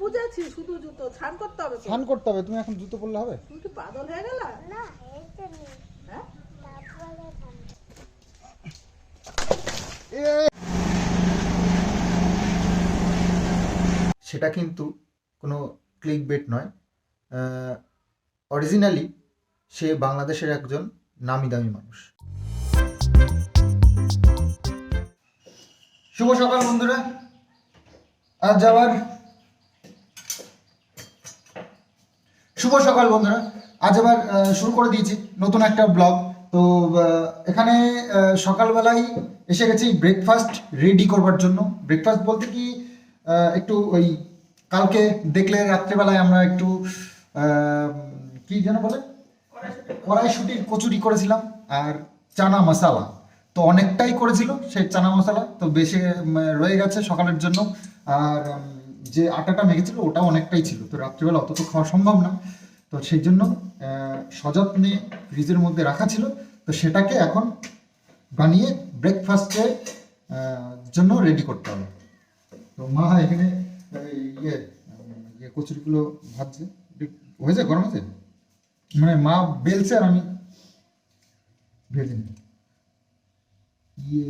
বুঝেছি শুধু জুতো। স্নান করতে হবে স্নান করতে হবে তুমি এখন জুতো পরলে হবে? তুমি কি পাগল হয়ে গেল? না হ্যাঁ? সেটা কিন্তু কোনো ক্লিক বেট নয়। অরিজিনালি সে বাংলাদেশের একজন নামি দামি মানুষ। শুভ সকাল বন্ধুরা। আজ আবার শুভ সকাল বন্ধুরা। আজ আবার শুরু করে দিয়েছি নতুন একটা ব্লগ। তো এখানে সকালবেলায় এসে গেছি ব্রেকফাস্ট রেডি করবার জন্য। ব্রেকফাস্ট বলতে কি একটু ওই কালকে দেখলে রাত্রেবেলায় আমরা একটু কি যেন বলে? কড়াইশুটির কচুরি করেছিলাম আর চানা মশালা। তো অনেকটাই করেছিল সেই চানা মশলা। তো বেশি রয়ে গেছে সকালের জন্য। আর যে আটাটা মেখেছিল ওটাও অনেকটাই ছিল। তো রাত্রিবেলা অত তো খাওয়া সম্ভব না। তো সেই জন্য সযত্নে ফ্রিজের মধ্যে রাখা ছিল। তো সেটাকে এখন বানিয়ে ব্রেকফাস্টে জন্য রেডি করতে হবে। তো মা এখানে ইয়ে ইয়ে কচুরিগুলো ভাজছে। হয়েছে? গরম হয়েছে? মানে মা বেলছে আর আমি ভেজে নিই। ইয়ে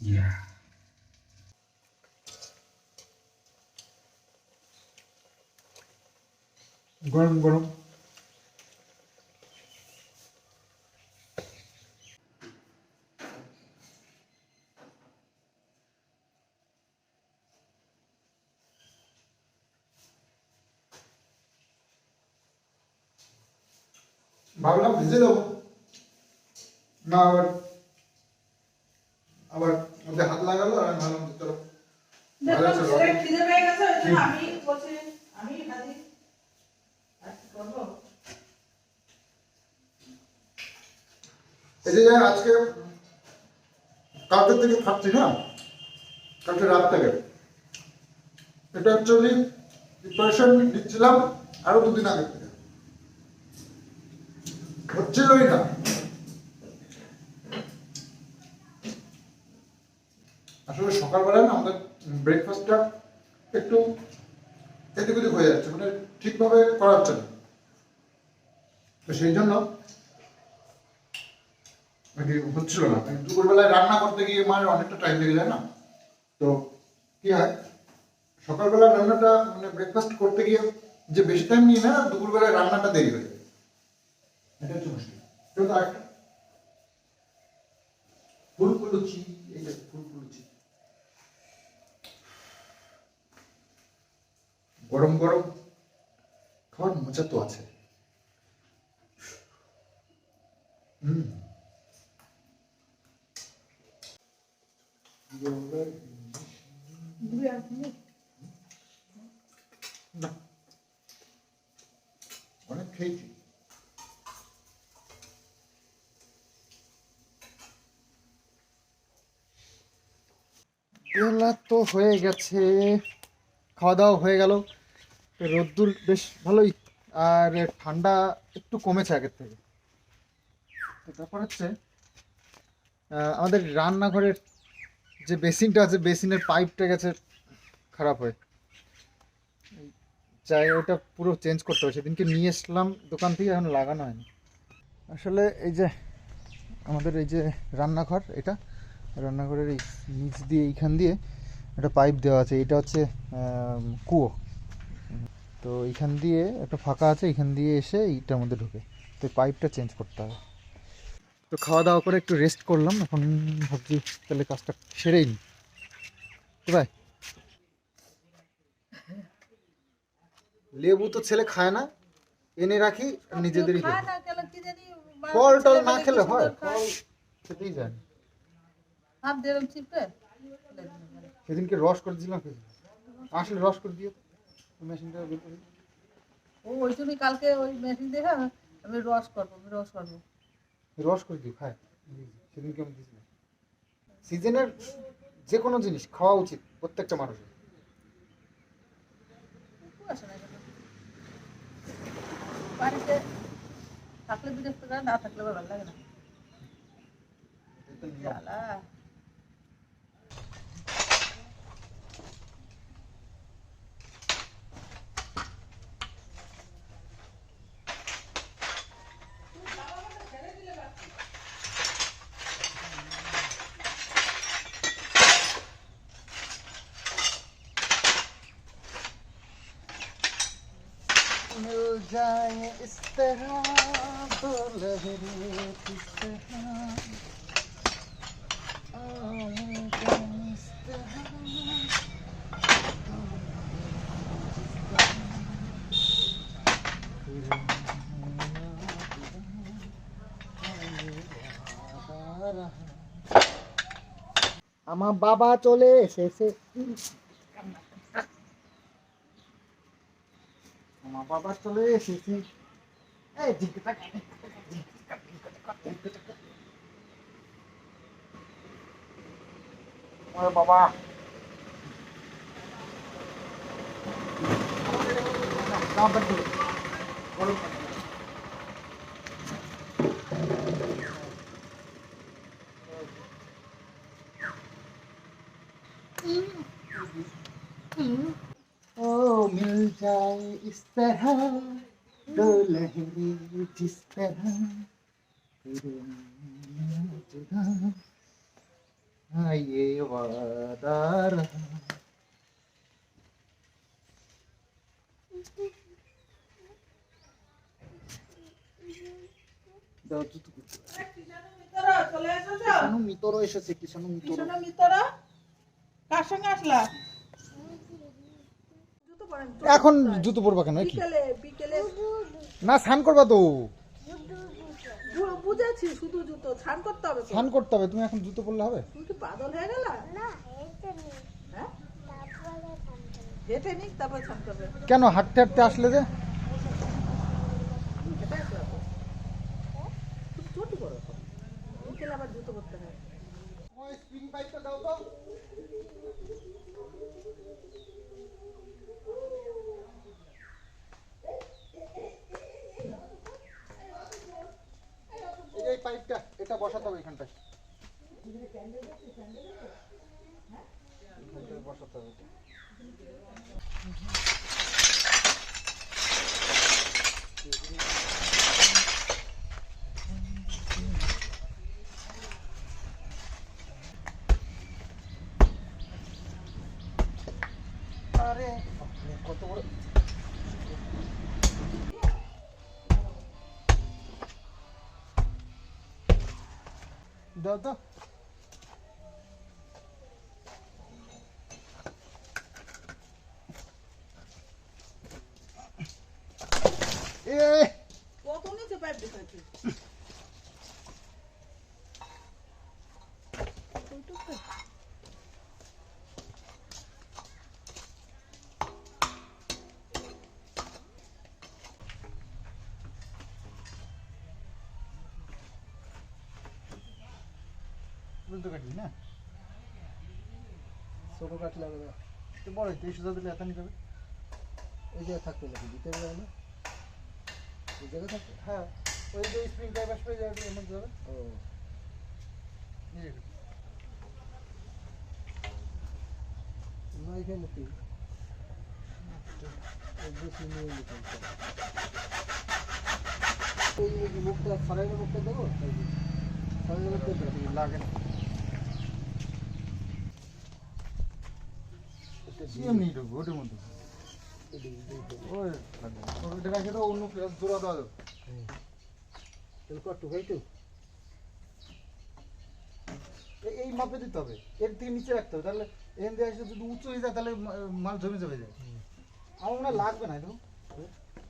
ইয়া। গরম গরম। ভাবলাম ভেজে দেবো। না আবার আবার ওদের হাত লাগালো আর আমি ভাবলাম চলো। খিদে পেয়ে গেছে আমি বলছি আমি ভাজি আর কি করব এই যে আজকে কালকের থেকে খাচ্ছি না? কালকে রাত থেকে। এটা অ্যাকচুয়ালি প্রিপারেশন নিচ্ছিলাম আরও দুদিন আগে থেকে। হচ্ছিলই না। আসলে সকালবেলা না আমাদের ব্রেকফাস্টটা একটু এদিক ওদিক হয়ে যাচ্ছে মানে ঠিকভাবে করা হচ্ছে না। তো সেই জন্য হচ্ছিল না। দুপুরবেলায় রান্না করতে গিয়ে মায়ের অনেকটা টাইম লেগে যায় না? তো কি হয়? সকালবেলা রান্নাটা মানে ব্রেকফাস্ট করতে গিয়ে যে বেশি টাইম নিয়ে না দুপুরবেলায় রান্নাটা দেরি হয়ে যায়। এটা গরম গরম। খাওয়ার মজা তো আছে। হুম দুই আর কি? না অনেক খেয়েছি বেলা তো হয়ে গেছে। খাওয়া দাওয়া হয়ে গেল। রোদ্দুর বেশ ভালোই, আর ঠান্ডা একটু কমেছে আগের থেকে। ব্যাপার হচ্ছে আমাদের রান্নাঘরের যে বেসিনটা আছে, বেসিনের পাইপটা গেছে, খারাপ হয়ে। চাই ওটা পুরো চেঞ্জ করতে হবে সেদিনকে নিয়ে এসলাম দোকান থেকে, এখন লাগানো হয়নি। আসলে এই যে আমাদের এই যে রান্নাঘর, এটা রান্নাঘরের এই নিচ দিয়ে, এইখান দিয়ে একটা পাইপ দেওয়া আছে এটা হচ্ছে কুয়ো। তো এইখান দিয়ে একটা ফাঁকা আছে এইখান দিয়ে এসে এইটার মধ্যে ঢুকে। তো পাইপটা চেঞ্জ করতে হবে। তো খাওয়া দাওয়া করে একটু রেস্ট করলাম এখন ভাবছি তাহলে কাজটা সেরেই নি। ভাই লেবু তো ছেলে খায় না এনে রাখি নিজেদেরই ফল টল না খেলে হয়? খেতেই যায় চিপে, সেদিনকে রস করে দিলাম। আসলে রস করে দিও। মেশিনটা বের করে ও ওই জন্যই কালকে ওই মেশিন দেখে আমি রস করব আমি রস করব। রস করে দিও খায়। সেদিনকে আমি দিয়েছিলাম। সিজনের যে কোনো জিনিস খাওয়া উচিত প্রত্যেকটা মানুষের? বাড়িতে থাকলে বিরক্ত করে না থাকলে ভালো লাগে না। আমার বাবা চলে এসেছে আমার বাবা চলে এসেছে এই ঝিকটা আমার বাবা দাম जाए इस तरह दो लहरें जिस तरह फिर ना जुदा हाँ, ये वादा रहा দাও জুতো খুলতে। কিষাণু মিত্র চলে এসেছো কিষাণু মিতরও এসেছে কিষাণু মিতর কিষাণু মিত্র কার সঙ্গে আসলা জুতো পরেন তো। এখন জুতো পরবা কেন কি বিকেলে বিকেলে। না স্নান করবা তো। বুঝেছি শুধু জুতো। স্নান করতে হবে স্নান করতে হবে তুমি এখন জুতো পরলে হবে? তুমি কি পাগল হয়ে গেল? না হেঁটে নিই হ্যাঁ? তারপরে হেঁটে নিক তারপর স্নান করবে। কেন হাঁটতে হাঁটতে আসলে যে? ছোট। বিকেলে আবার জুতো করতে হয়। স্প্রিং পাইপটা দাও তো এই যে এই পাইপটা এটা বসাতে হবে এখানটায় এখানটায় বসাতে হবে এটা। আরে বাপরে, কত বড় দাও তো এ কত নিচে পাইপ দিতেছি বুঝতে কাটবি না? ছোট কাটলে হবে তো বড় তেইশ হাজার দিলে এত নিতে হবে? এই জায়গায় থাকতে নাকি দিতে হবে না এই জায়গায় থাকতে? হ্যাঁ ওই যে স্প্রিং টাইপ আসবে এই এর মধ্যে হবে ও। না এখানে কি মুখটা সরাইলে মুখটা দেবো সরাইলে মুখটা লাগে না। এমনি ঢুকবো ওটার মধ্যে ওটা রাখে তো অন্য জোড়া দেওয়া যাবে কত ভাই এই মাপে দিতে হবে এর থেকে নিচে রাখতে হবে তাহলে এখান দিয়ে এসে যদি উঁচু হয়ে যায় তাহলে মাল জমে জমে যায় আমার মনে লাগবে না দেখুন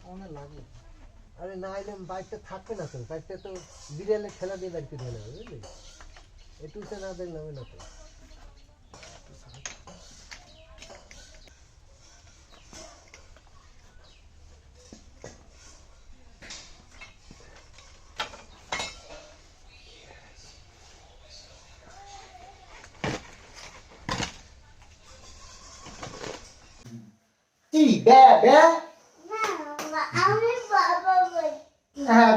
আমার মনে লাগবে না। আরে না এলে বাইকটা থাকবে না তো বাইকটা তো বিড়ালে খেলা দিয়ে বাড়িতে ধরে যাবে বুঝলি একটু সে না দেখলে হবে না তো হ্যাঁ তো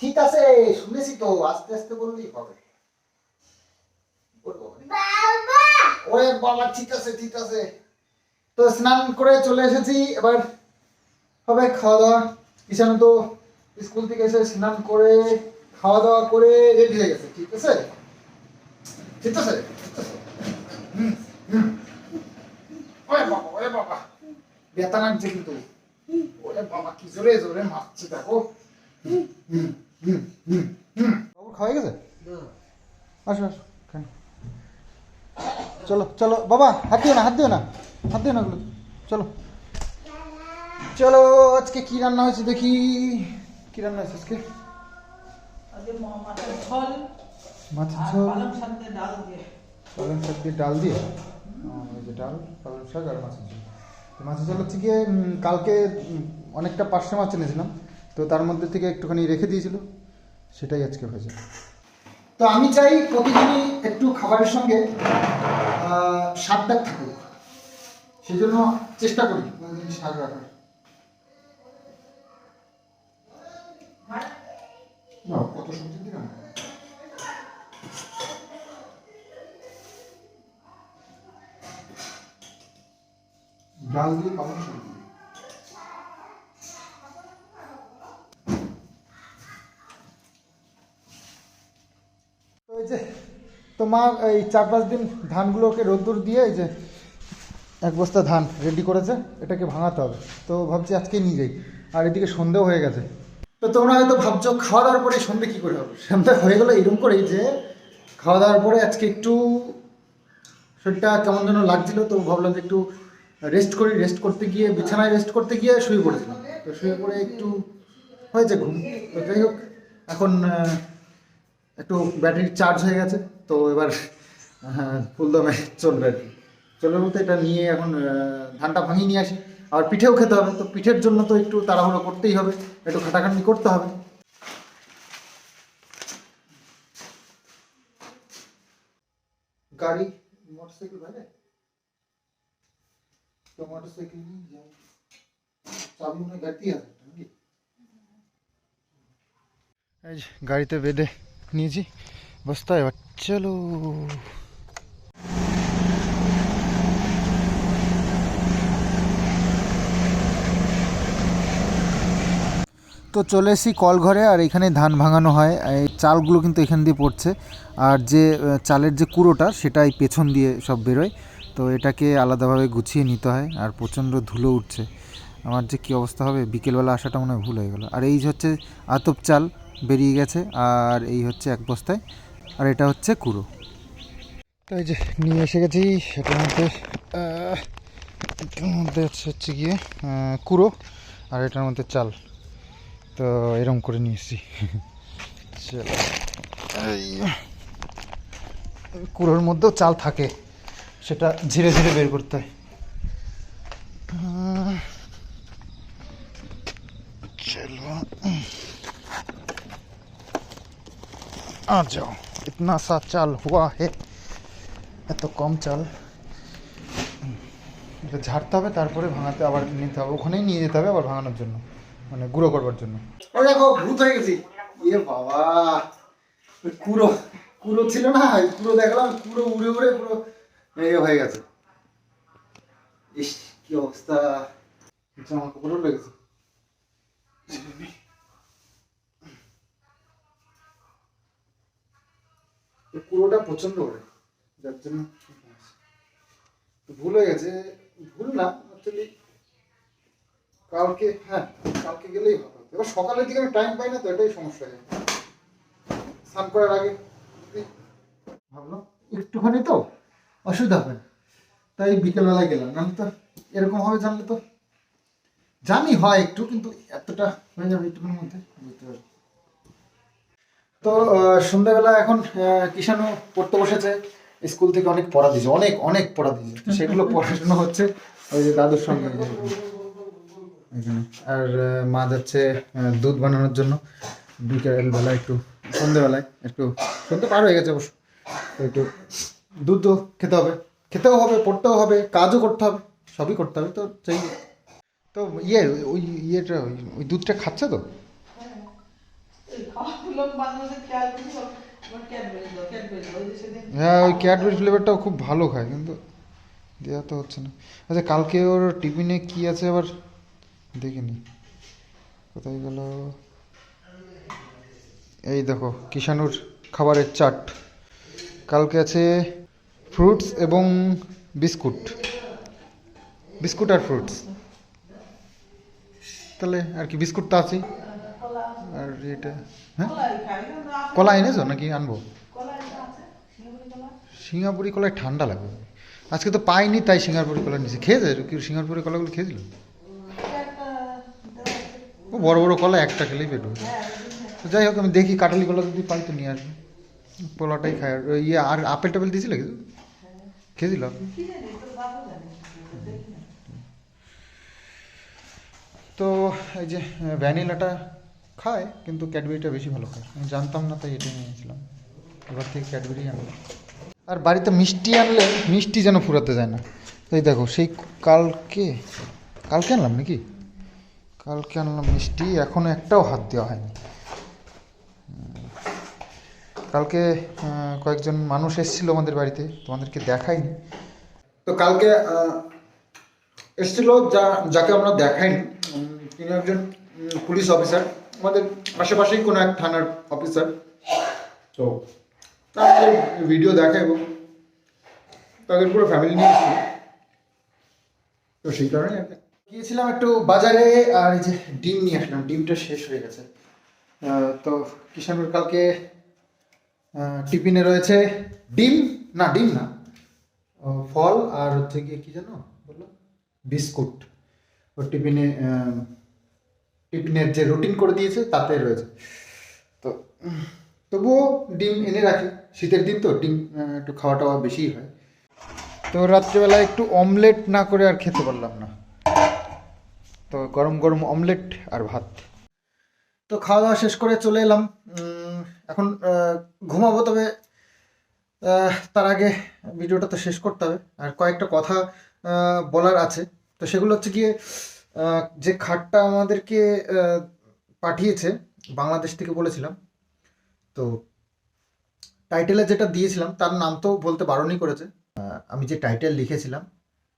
ঠিক আছে, শুনেছি তো, আস্তে আস্তে বললেই হবে। ওরে বাবা, ঠিক আছে ঠিক আছে। তো স্নান করে চলে এসেছি, এবার হবে খাওয়া দাওয়া কিষানু তো স্কুল থেকে এসে স্নান করে খাওয়া দাওয়া করে রেডি হয়ে গেছে ঠিক আছে? হুম হুম। ওরে বাবা ওরে বাবা। ব্যথা লাগছে কিন্তু। ওরে বাবা কি জোরে জোরে মারছে দেখো। হুম হুম হুম হুম হুম। বাবু খাওয়া গেছে? আসো আসো খান। চলো চলো বাবা হাত দিও না হাত দিও না হাত দিও না চলো। চলো আজকে কি রান্না হয়েছে দেখি। কি রান্না হয়েছে আজকে? মাছের ঝোল মাছের ঝোল? পালং শাক দিয়ে ডাল দিয়ে। পালং শাক দিয়ে ডাল দিয়ে? ও, যে ডাল পালং শাক আর মাছের ঝোল। মাছের ঝোল হচ্ছে গিয়ে কালকে অনেকটা পার্শে মাছ এনেছিলাম। তো তার মধ্যে থেকে একটুখানি রেখে দিয়েছিল। সেটাই আজকে হয়েছে। তো আমি চাই প্রতিদিনই একটু খাবারের সঙ্গে ডাক থাকুক। সেই জন্য চেষ্টা করি শাক রাখার না কত দিলাম দিয়ে দিয়ে তো যে তোমার, এই চার পাঁচ দিন ধানগুলোকে রোদ্দুর দিয়ে এই যে এক বস্তা ধান রেডি করেছে, এটাকে ভাঙাতে হবে। তো ভাবছি আজকে নিয়ে যাই। আর এদিকে সন্ধেও হয়ে গেছে। তো তোমরা হয়তো ভাবছ খাওয়া দাওয়ার পরে সন্ধে কী করে হবে? সন্ধ্যা হয়ে গেলো এরকম করেই যে খাওয়া দাওয়ার পরে আজকে একটু শরীরটা কেমন যেন লাগছিল, তো ভাবলাম যে একটু রেস্ট করি। রেস্ট করতে গিয়ে, বিছানায় রেস্ট করতে গিয়ে শুয়ে পড়েছিলাম। তো শুয়ে পড়ে একটু হয়েছে ঘুম। তো যাই হোক, এখন একটু ব্যাটারি চার্জ হয়ে গেছে। তো এবার ফুলদমে চলবে আর কি। চলবে বলতে এটা নিয়ে এখন ধানটা ভাঙিয়ে নিয়ে আসি। আর পিঠেও খেতে হবে। তো পিঠের জন্য তো একটু তাড়াহুড়ো করতেই হবে, একটু খাটাখাটনি করতে হবে। গাড়ি, মোটরসাইকেল বাইরে তো মোটরসাইকেল নিয়ে চাবি মনে যে, গাড়িতে বেঁধে নিয়েছি। বস্তা এবার চলো। তো চলে এসেছি কল ঘরে আর এখানে ধান ভাঙানো হয়। এই চালগুলো কিন্তু এখান দিয়ে পড়ছে। আর যে চালের যে কুড়োটা সেটাই পেছন দিয়ে সব বেরোয়। তো এটাকে আলাদাভাবে গুছিয়ে নিতে হয়, আর প্রচণ্ড ধুলো উঠছে। আমার যে কী অবস্থা হবে, বিকেলবেলা আসাটা মনে হয় ভুল হয়ে গেল। আর এই হচ্ছে আতপ চাল বেরিয়ে গেছে, আর এই হচ্ছে এক বস্তায়, আর এটা হচ্ছে কুড়ো। তো এই যে নিয়ে এসে গেছি এটার মধ্যে এটার মধ্যে হচ্ছে হচ্ছে গিয়ে কুড়ো, আর এটার মধ্যে চাল। তো এরম করে নিয়ে এসেছি চলো এই কুড়োর মধ্যেও চাল থাকে সেটা ধীরে ধীরে বের করতে হয় আহ, चलो आ जाओ इतना सा चाल हुआ है এত কম চাল এটা ঝাড়তে হবে তারপরে ভাঙাতে আবার নিতে হবে ওখানেই নিয়ে যেতে হবে আবার ভাঙানোর জন্য মানে গুঁড়ো করবার জন্য। দেখো, ভূত হয়ে গেছি। ইয়ে বাবা কুড়ো কুড়ো ছিল না কুড়ো দেখলাম, কুড়ো উড়ে উড়ে পুরো ইয়ে হয়ে গেছে। ইস, কি অবস্থা। জামা কাপড়ও এই কুড়োটা প্রচণ্ড করে, যার জন্য ভুল হয়ে গেছে। ভুল না অ্যাকচুয়ালি কালকে হ্যাঁ কালকে গেলেই ভালো এবার সকালের দিকে আমি টাইম পাই না তো, এটাই সমস্যা হয় স্নান করার আগে ভাবলাম, একটুখানি তো অসুবিধা হবে না। তাই বিকেলবেলায় গেলাম। নাহলে তো এরকম হবে, জানলে তো জানি হয় একটু, কিন্তু এতটা হয়ে যাবে একটুখানির মধ্যে, বুঝতে পারছি। তো সন্ধ্যাবেলা এখন কিষাণু পড়তে বসেছে। স্কুল থেকে অনেক পড়া দিয়েছে, অনেক অনেক পড়া দিয়েছে। সেগুলো পড়াশোনা হচ্ছে ওই যে দাদুর সঙ্গে আর মা যাচ্ছে দুধ বানানোর জন্য। বিকেল বেলা একটু সন্ধ্যেবেলায় একটু সন্ধ্যে পার হয়ে গেছে অবশ্য। একটু দুধ তো খেতে হবে। খেতেও হবে, পড়তেও হবে, কাজও করতে হবে, সবই করতে হবে, তো সেই। তো ইয়ে ওই ইয়েটা, ওই দুধটা খাচ্ছে তো? হ্যাঁ ওই ক্যাডবেরি ফ্লেভারটাও খুব ভালো খায়, কিন্তু দেওয়া তো হচ্ছে না। আচ্ছা কালকে ওর টিফিনে কি আছে আবার? দেখিনি। কোথায় গেল? এই দেখো, কিষাণুর খাবারের চাট। কালকে আছে ফ্রুটস এবং বিস্কুট। বিস্কুট আর ফ্রুটস তাহলে আর কি, বিস্কুট তো কলা আর এটা হ্যাঁ? কলা এনেছো নাকি আনব? আছে সিঙ্গাপুরি কলায় ঠান্ডা লাগবে আজকে তো পাইনি, তাই সিঙ্গাপুরি কলা নিয়েছি খেয়েছে? সিঙ্গাপুরি কলাগুলো খেয়েছিল এটা একটা দেওয়া আছে। ও বড় বড় কলা একটা খেলেই পেট ভরে। তো যাই হোক, আমি দেখি কাটালি কলা যদি পাই তো নিয়ে আসব। কলাটাই খাই আর ইয়ে আর আপেল টাপেল দিয়েছিল কিছু খেয়েছিল? তো এই যে ভ্যানিলাটা খায়, কিন্তু ক্যাডবেরিটা বেশি ভালো খায়। আমি জানতাম না, তাই এটা নিয়েছিলাম এবার থেকে ক্যাডবেরি আনব আর বাড়িতে মিষ্টি আনলে মিষ্টি যেন ফুরাতে যায় না। এই দেখো, সেই কালকে কালকে আনলাম নাকি? কালকে আনলাম মিষ্টি এখনও একটাও হাত দেওয়া হয়নি। কালকে কয়েকজন মানুষ এসেছিল আমাদের বাড়িতে, তোমাদেরকে দেখাইনি। তো কালকে এসেছিল যা, যাকে আমরা দেখাইনি তিনি একজন পুলিশ অফিসার। আমাদের আশেপাশেই কোনো এক থানার অফিসার। তো তাদের ভিডিও দেখাবো তাদের পুরো ফ্যামিলি নিয়ে এসেছি তো সেই কারণে। গিয়েছিলাম একটু বাজারে, আর এই যে ডিম নিয়ে আসলাম, ডিমটা শেষ হয়ে গেছে। তো কিষানুর কালকে টিফিনে রয়েছে ডিম, না ডিম না ফল, আর হচ্ছে গিয়ে কি জানো? বলল? বিস্কুট। ওর টিফিনে টিফিনের যে রুটিন করে দিয়েছে, তাতে রয়েছে। তো, তবুও ডিম এনে রাখি। শীতের দিন তো ডিম একটু খাওয়া টাওয়া বেশিই হয়। তো রাত্রিবেলা একটু অমলেট না করে আর খেতে পারলাম না। তো গরম গরম অমলেট আর ভাত। তো খাওয়া দাওয়া শেষ করে চলে এলাম। এখন ঘুমাবো তবে তার আগে ভিডিওটা তো শেষ করতে হবে। আর কয়েকটা কথা বলার আছে। তো সেগুলো হচ্ছে গিয়ে যে খাটটা আমাদেরকে পাঠিয়েছে, বাংলাদেশ থেকে বলেছিলাম। তো টাইটেলে যেটা দিয়েছিলাম, তার নাম তো বলতে বারণই করেছে। আমি যে টাইটেল লিখেছিলাম,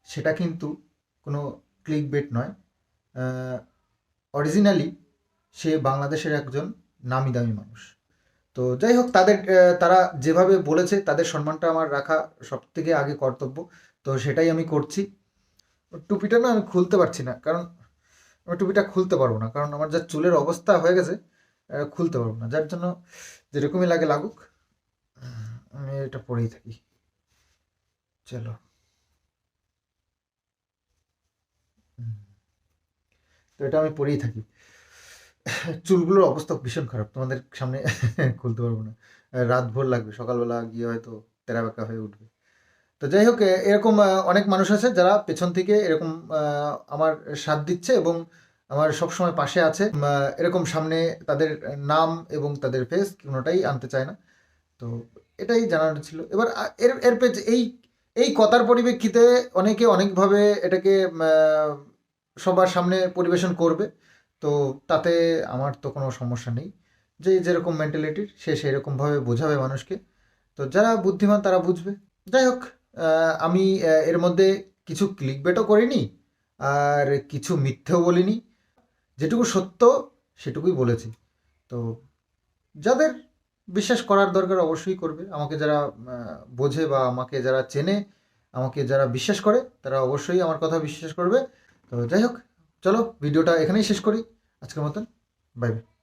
সেটা কিন্তু কোনো ক্লিক বেট নয়। অরিজিনালি সে বাংলাদেশের একজন নামি দামি মানুষ। তো যাই হোক, তাদের তারা যেভাবে বলেছে, তাদের সম্মানটা আমার রাখা সব থেকে আগে কর্তব্য। তো সেটাই আমি করছি। টুপিটা না আমি খুলতে পারছি না, কারণ আমি টুপিটা খুলতে পারব না, কারণ আমার যা চুলের অবস্থা হয়ে গেছে খুলতে পারব না। যার জন্য যেরকমই লাগে লাগুক, আমি এটা পরেই থাকি। চলো হুম। তো এটা আমি পরেই থাকি। চুলগুলোর অবস্থা ভীষণ খারাপ, তোমাদের সামনে খুলতে পারব না। রাত ভোর লাগবে, সকালবেলা গিয়ে হয়তো তেরা বেঁকা হয়ে উঠবে। তো যাই হোক, এরকম অনেক মানুষ আছে যারা পেছন থেকে এরকম আমার সাথ দিচ্ছে এবং আমার সবসময় পাশে আছে। এরকম সামনে তাদের নাম এবং তাদের ফেস কোনোটাই আনতে চায় না। তো এটাই জানানো ছিল। এবার এর এর এই এই কথার পরিপ্রেক্ষিতে অনেকে অনেকভাবে এটাকে সবার সামনে পরিবেশন করবে। তো তাতে আমার তো কোনো সমস্যা নেই। যে যেরকম মেন্টালিটির সে সেরকমভাবে বোঝাবে মানুষকে। তো যারা বুদ্ধিমান, তারা বুঝবে। যাই হোক আমি এর মধ্যে কিছু ক্লিক বেটও করিনি, আর কিছু মিথ্যেও বলিনি। যেটুকু সত্য, সেটুকুই বলেছি। তো যাদের বিশ্বাস করার দরকার অবশ্যই করবে। আমাকে যারা বোঝে বা আমাকে যারা চেনে, আমাকে যারা বিশ্বাস করে, তারা অবশ্যই আমার কথা বিশ্বাস করবে। তো যাই হোক চলো ভিডিওটা এখানেই শেষ করি। আজকের মতন বাই বাই